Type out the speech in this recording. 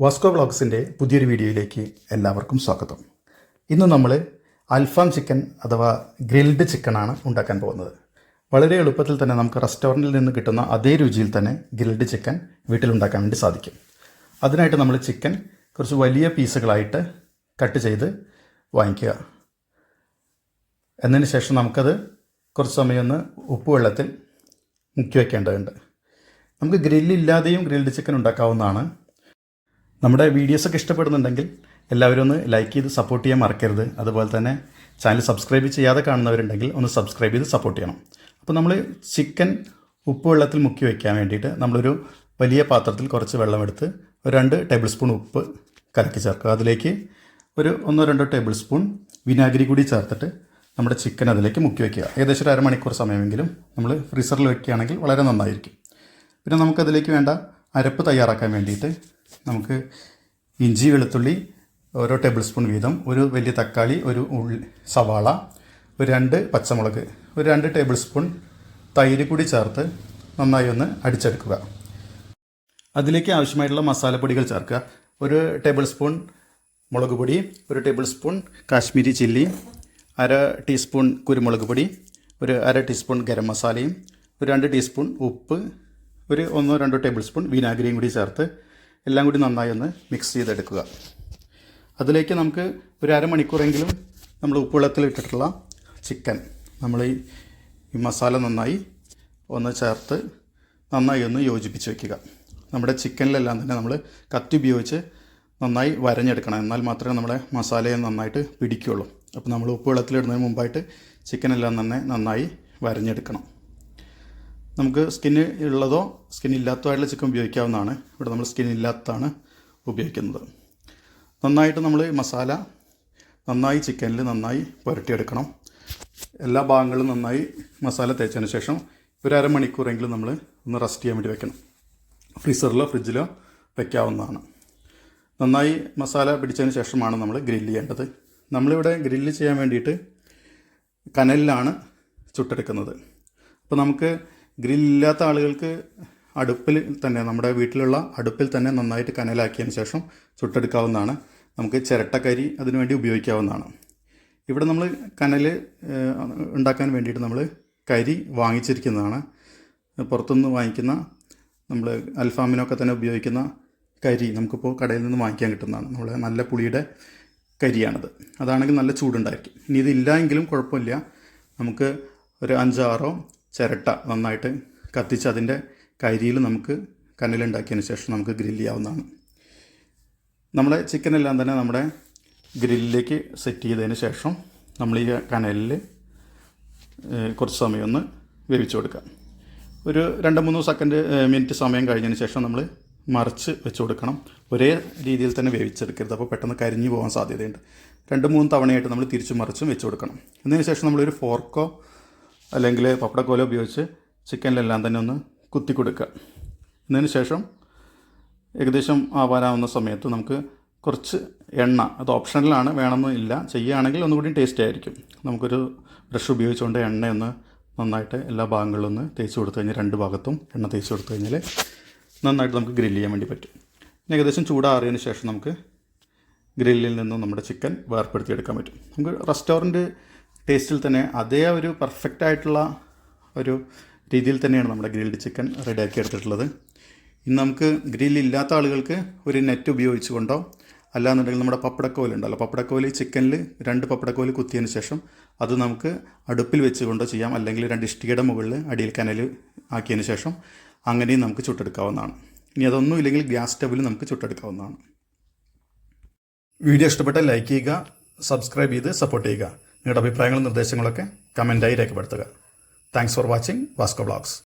Vasco വ്ളോഗ്സിന്റെ പുതിയൊരു വീഡിയോയിലേക്ക് എല്ലാവർക്കും സ്വാഗതം. ഇന്ന് നമ്മൾ അൽഫാം ചിക്കൻ അഥവാ ഗ്രിൽഡ് ചിക്കനാണ് ഉണ്ടാക്കാൻ പോകുന്നത്. വളരെ എളുപ്പത്തിൽ തന്നെ നമുക്ക് റെസ്റ്റോറന്റിൽ നിന്ന് കിട്ടുന്ന അതേ രുചിയിൽ തന്നെ ഗ്രിൽഡ് ചിക്കൻ വീട്ടിലുണ്ടാക്കാൻ വേണ്ടി സാധിക്കും. അതിനായിട്ട് നമ്മൾ ചിക്കൻ കുറച്ച് വലിയ പീസുകളായിട്ട് കട്ട് ചെയ്ത് വാങ്ങിക്കുക. എന്നതിന് ശേഷം നമുക്കത് കുറച്ച് സമയം ഒന്ന് ഉപ്പുവെള്ളത്തിൽ മുക്കി വയ്ക്കേണ്ടതുണ്ട് നമുക്ക് ഗ്രില്ലില്ലാതെയും ഗ്രിൽഡ് ചിക്കൻ ഉണ്ടാക്കാവുന്നതാണ്. നമ്മുടെ വീഡിയോസ് ഒക്കെ ഇഷ്ടപ്പെടുന്നുണ്ടെങ്കിൽ എല്ലാവരും ഒന്ന് ലൈക്ക് ചെയ്ത് സപ്പോർട്ട് ചെയ്യാൻ മറക്കരുത്. അതുപോലെ തന്നെ ചാനൽ സബ്സ്ക്രൈബ് ചെയ്യാതെ കാണുന്നവരുണ്ടെങ്കിൽ ഒന്ന് സബ്സ്ക്രൈബ് ചെയ്ത് സപ്പോർട്ട് ചെയ്യണം. അപ്പോൾ നമ്മൾ ചിക്കൻ ഉപ്പ് വെള്ളത്തിൽ മുക്കി വയ്ക്കാൻ വേണ്ടിയിട്ട് നമ്മളൊരു വലിയ പാത്രത്തിൽ കുറച്ച് വെള്ളമെടുത്ത് ഒരു രണ്ട് ടേബിൾ സ്പൂൺ ഉപ്പ് കലക്കി ചേർക്കുക. അതിലേക്ക് ഒരു ഒന്നോ രണ്ടോ ടേബിൾ സ്പൂൺ വിനാഗിരി കൂടി ചേർത്തിട്ട് നമ്മുടെ ചിക്കൻ അതിലേക്ക് മുക്കി വയ്ക്കുക ഏകദേശം ഒരു അരമണിക്കൂർ സമയമെങ്കിലും നമ്മൾ ഫ്രീസറിൽ വയ്ക്കുകയാണെങ്കിൽ വളരെ നന്നായിരിക്കും. പിന്നെ നമുക്കതിലേക്ക് വേണ്ട അരപ്പ് തയ്യാറാക്കാൻ വേണ്ടിയിട്ട് നമുക്ക് ഇഞ്ചി വെളുത്തുള്ളി ഓരോ ടേബിൾ സ്പൂൺ വീതം ഒരു വലിയ തക്കാളി ഒരു ഉള്ളി സവാള ഒരു രണ്ട് പച്ചമുളക് ഒരു രണ്ട് ടേബിൾ സ്പൂൺ തൈര് കൂടി ചേർത്ത് നന്നായി ഒന്ന് അടിച്ചെടുക്കുക. അതിലേക്ക് ആവശ്യമായിട്ടുള്ള മസാലപ്പൊടികൾ ചേർക്കുക. ഒരു ടേബിൾ സ്പൂൺ മുളക് പൊടി ഒരു ടേബിൾ സ്പൂൺ കാശ്മീരി ചില്ലി അര ടീസ്പൂൺ കുരുമുളക് പൊടി ഒരു അര ടീസ്പൂൺ ഗരം മസാലയും ഒരു രണ്ട് ടീസ്പൂൺ ഉപ്പ് ഒരു ഒന്നോ രണ്ടോ ടേബിൾ സ്പൂൺ വിനാഗിരിയും കൂടി ചേർത്ത് എല്ലാം കൂടി നന്നായി ഒന്ന് മിക്സ് ചെയ്തെടുക്കുക. അതിലേക്ക് നമുക്ക് ഒരു അരമണിക്കൂറെങ്കിലും നമ്മൾ ഉപ്പുവെള്ളത്തിൽ ഇട്ടിട്ടുള്ള ചിക്കൻ നമ്മൾ ഈ മസാല നന്നായി ഒന്ന് ചേർത്ത് നന്നായി ഒന്ന് യോജിപ്പിച്ച് വയ്ക്കുക നമ്മുടെ ചിക്കനിലെല്ലാം തന്നെ നമ്മൾ കത്തി ഉപയോഗിച്ച് നന്നായി വരഞ്ഞെടുക്കണം. എന്നാൽ മാത്രമേ നമ്മുടെ മസാലയെ നന്നായിട്ട് പിടിക്കുകയുള്ളൂ. അപ്പോൾ നമ്മൾ ഉപ്പ് വെള്ളത്തിലിടുന്നതിന് മുമ്പായിട്ട് ചിക്കനെല്ലാം തന്നെ നന്നായി വരഞ്ഞെടുക്കണം. നമുക്ക് സ്കിന്ന് ഉള്ളതോ സ്കിൻ ഇല്ലാത്തതോ ആയിട്ടുള്ള ചിക്കൻ ഉപയോഗിക്കാവുന്നതാണ്. ഇവിടെ നമ്മൾ സ്കിൻ ഇല്ലാത്തതാണ് ഉപയോഗിക്കുന്നത്. നന്നായിട്ട് നമ്മൾ മസാല നന്നായി ചിക്കനിൽ നന്നായി പുരട്ടിയെടുക്കണം. എല്ലാ ഭാഗങ്ങളും നന്നായി മസാല തേച്ചതിന് ശേഷം ഒരു അരമണിക്കൂറെങ്കിലും നമ്മൾ ഒന്ന് റെസ്റ്റ് ചെയ്യാൻ വേണ്ടി വെക്കണം. ഫ്രീസറിലോ ഫ്രിഡ്ജിലോ വയ്ക്കാവുന്നതാണ് നന്നായി മസാല പിടിച്ചതിന് ശേഷമാണ് നമ്മൾ ഗ്രില്ല് ചെയ്യേണ്ടത്. നമ്മളിവിടെ ഗ്രില്ല് ചെയ്യാൻ വേണ്ടിയിട്ട് കനലിലാണ് ചുട്ടെടുക്കുന്നത്. അപ്പോൾ നമുക്ക് ഗ്രില്ലില്ലാത്ത ആളുകൾക്ക് അടുപ്പിൽ തന്നെ നമ്മുടെ വീട്ടിലുള്ള അടുപ്പിൽ തന്നെ നന്നായിട്ട് കനലാക്കിയതിന് ശേഷം ചുട്ടെടുക്കാവുന്നതാണ്. നമുക്ക് ചിരട്ടക്കരി അതിനുവേണ്ടി ഉപയോഗിക്കാവുന്നതാണ്. ഇവിടെ നമ്മൾ കനൽ ഉണ്ടാക്കാൻ വേണ്ടിയിട്ട് നമ്മൾ കരി വാങ്ങിച്ചിരിക്കുന്നതാണ്. പുറത്തുനിന്ന് വാങ്ങിക്കുന്ന നമ്മൾ അൽഫാമിനൊക്കെ തന്നെ ഉപയോഗിക്കുന്ന കരി നമുക്കിപ്പോൾ കടയിൽ നിന്ന് വാങ്ങിക്കാൻ കിട്ടുന്നതാണ്. നമ്മൾ നല്ല പുളിയുടെ കരിയാണത്. അതാണെങ്കിൽ നല്ല ചൂടുണ്ടായിരിക്കും. ഇനി ഇതില്ല എങ്കിലും കുഴപ്പമില്ല. നമുക്ക് ഒരു അഞ്ചാറോ ചിരട്ട നന്നായിട്ട് കത്തിച്ച് അതിന്റെ കരിയിൽ നമുക്ക് കനലുണ്ടാക്കിയതിന് ശേഷം നമുക്ക് ഗ്രില്ല് ചെയ്യാവുന്നതാണ്. നമ്മുടെ ചിക്കനെല്ലാം തന്നെ നമ്മുടെ ഗ്രില്ലിലേക്ക് സെറ്റ് ചെയ്തതിന് ശേഷം നമ്മൾ ഈ കനലിൽ കുറച്ച് സമയം ഒന്ന് വേവിച്ച് കൊടുക്കുക ഒരു രണ്ട് മൂന്ന് സെക്കൻഡ് മിനിറ്റ് സമയം കഴിഞ്ഞതിന് ശേഷം നമ്മൾ മറിച്ച് വെച്ച് കൊടുക്കണം. ഒരേ രീതിയിൽ തന്നെ വേവിച്ചെടുക്കരുത്. അപ്പോൾ പെട്ടെന്ന് കരിഞ്ഞു പോകാൻ സാധ്യതയുണ്ട്. രണ്ട് മൂന്ന് തവണയായിട്ട് നമ്മൾ തിരിച്ചു മറിച്ചും വെച്ച് കൊടുക്കണം. അതിന് ശേഷം നമ്മളൊരു ഫോർക്കോ അല്ലെങ്കിൽ പപ്പടക്കോല ഉപയോഗിച്ച് ചിക്കനിലെല്ലാം തന്നെ ഒന്ന് കുത്തി കൊടുക്കുക എന്നതിന് ശേഷം ഏകദേശം ആവാനാവുന്ന സമയത്ത് നമുക്ക് കുറച്ച് എണ്ണ അത് ഓപ്ഷണലാണ് വേണമെന്നില്ല ചെയ്യുകയാണെങ്കിൽ ഒന്നുകൂടി ടേസ്റ്റി ആയിരിക്കും. നമുക്കൊരു ബ്രഷ് ഉപയോഗിച്ചുകൊണ്ട് എണ്ണയൊന്ന് നന്നായിട്ട് എല്ലാ ഭാഗങ്ങളിലും ഒന്ന് തേച്ച് കൊടുത്തു കഴിഞ്ഞാൽ രണ്ട് ഭാഗത്തും എണ്ണ തേച്ച് കൊടുത്തു കഴിഞ്ഞാൽ നന്നായിട്ട് നമുക്ക് ഗ്രില്ല് ചെയ്യാൻ വേണ്ടി പറ്റും. ഏകദേശം ചൂടാറിയതിന് ശേഷം നമുക്ക് ഗ്രില്ലിൽ നിന്നും നമ്മുടെ ചിക്കൻ വേർപ്പെടുത്തിയെടുക്കാൻ പറ്റും. നമുക്ക് റെസ്റ്റോറന്റ് ടേസ്റ്റിൽ തന്നെ അതേ ഒരു പെർഫെക്റ്റ് ആയിട്ടുള്ള ഒരു രീതിയിൽ തന്നെയാണ് നമ്മുടെ ഗ്രിൽഡ് ചിക്കൻ റെഡിയാക്കി എടുത്തിട്ടുള്ളത്. ഇന്ന് നമുക്ക് ഗ്രില്ല് ഇല്ലാത്ത ആളുകൾക്ക് ഒരു നെറ്റ് ഉപയോഗിച്ചുകൊണ്ടോ അല്ലാന്നുണ്ടെങ്കിൽ നമ്മുടെ പപ്പടക്കോൽ ഉണ്ടല്ലോ പപ്പടക്കോൽ ചിക്കനിൽ രണ്ട് പപ്പടക്കോൽ കുത്തിയതിന് ശേഷം അത് നമുക്ക് അടുപ്പിൽ വെച്ചുകൊണ്ടോ ചെയ്യാം അല്ലെങ്കിൽ രണ്ട് ഇഷ്ടികയുടെ മുകളിൽ അടിയിൽ കനൽ ആക്കിയതിന് ശേഷം അങ്ങനെയും നമുക്ക് ചുട്ടെടുക്കാവുന്നതാണ്. ഇനി അതൊന്നും ഇല്ലെങ്കിൽ ഗ്യാസ് സ്റ്റവിൽ നമുക്ക് ചുട്ടെടുക്കാവുന്നതാണ്. വീഡിയോ ഇഷ്ടപ്പെട്ടാൽ ലൈക്ക് ചെയ്യുക സബ്സ്ക്രൈബ് ചെയ്ത് സപ്പോർട്ട് ചെയ്യുക. നിങ്ങളുടെ അഭിപ്രായങ്ങളും നിർദ്ദേശങ്ങളൊക്കെ കമന്റായി രേഖപ്പെടുത്തുക. Thanks for watching Vasco blogs